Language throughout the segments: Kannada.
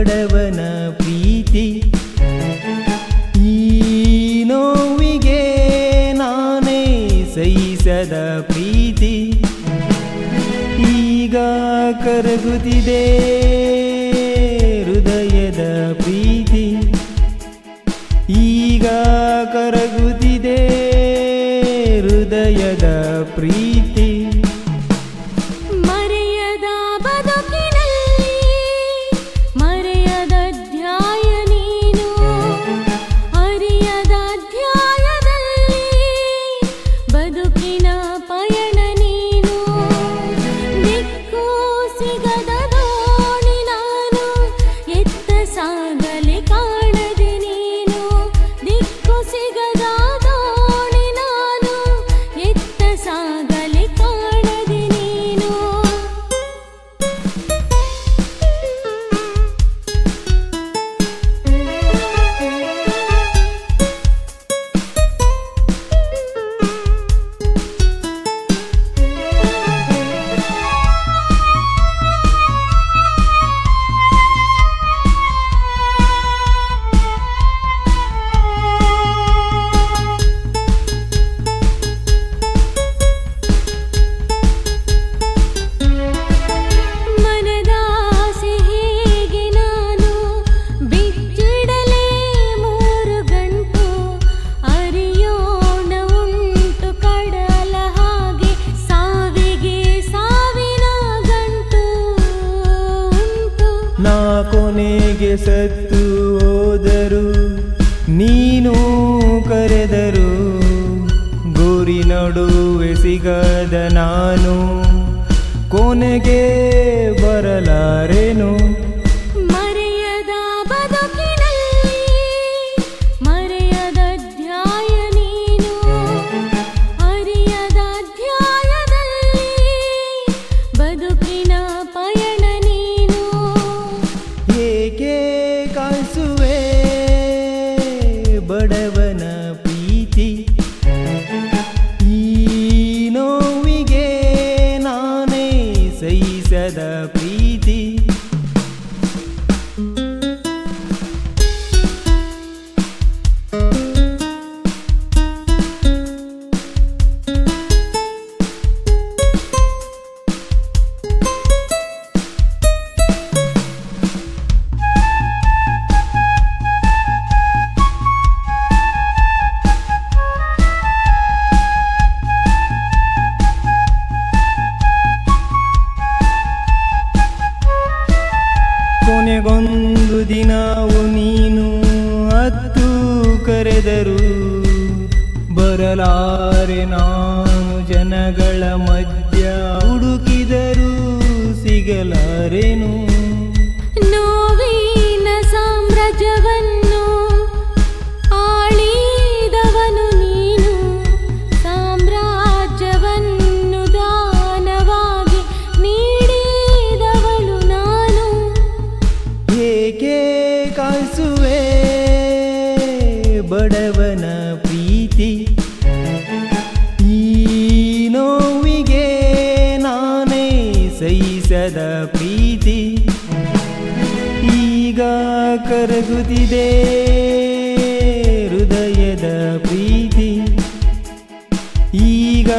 ಬಡವನ ಪ್ರೀತಿ. ಈ ನೋವಿಗೆ ನಾನೇ ಸಹಿಸದ ಪ್ರೀತಿ. ಈಗ ಕರಗುತ್ತಿದೆ ಹೃದಯದ ಪ್ರೀತಿ. ಈಗ ಕರಗುತ್ತಿದೆ ಹೃದಯದ ಪ್ರೀತಿ. ಕೊನೆಗೆ ಸತ್ತು ಹೋದರು. ನೀನು ಕರೆದರು ಗುರಿ ನಡುವೆ ಸಿಗದ ನಾನು ಕೊನೆಗೆ ಬರಲಾರೆನು? ಕಾಯಿಸುವೆ ಬಡವನ ಪ್ರೀತಿ. ಈ ನೋವಿಗೆ ನಾನೇ ಸಹಿಸದ ಕೊನೆಗೊಂದು ದಿನವು ನೀನು ಅತ್ತು ಕರೆದರು ಬರಲಾರೆ ನಾನು ಜನಗಳ ಮಧ್ಯ ಹುಡುಕಿದರೂ ಸಿಗಲಾರೆನು? ಈ ನೋವಿಗೆ ನಾನೇ ಸಹಿಸದ ಪ್ರೀತಿ ಈಗ ಕರಗುತ್ತಿದೆ ಹೃದಯದ ಪ್ರೀತಿ. ಈಗ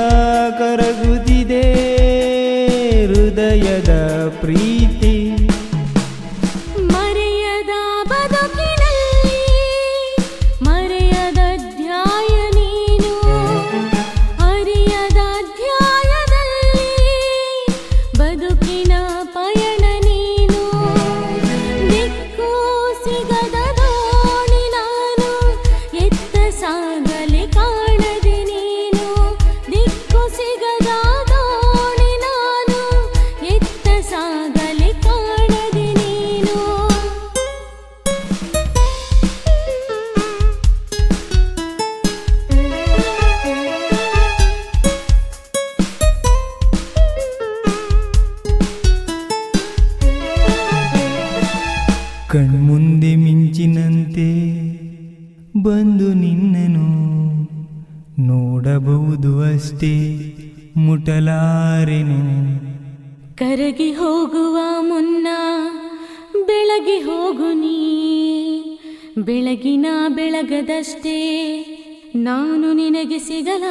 ಕರಗುತ್ತಿದೆ ಹೃದಯದ ಪ್ರೀತಿ. ಬಂದು ನಿನ್ನನು ನೋಡಬಹುದು ಅಷ್ಟೇ ಮುಟಲಾರೆನು ಕರಗಿ ಹೋಗುವ ಮುನ್ನ ಬೆಳಗಿ ಹೋಗು ನೀ. ಬೆಳಗಿನ ಬೆಳಗದಷ್ಟೇ ನಾನು ನಿನಗೆ ಸಿಗಲ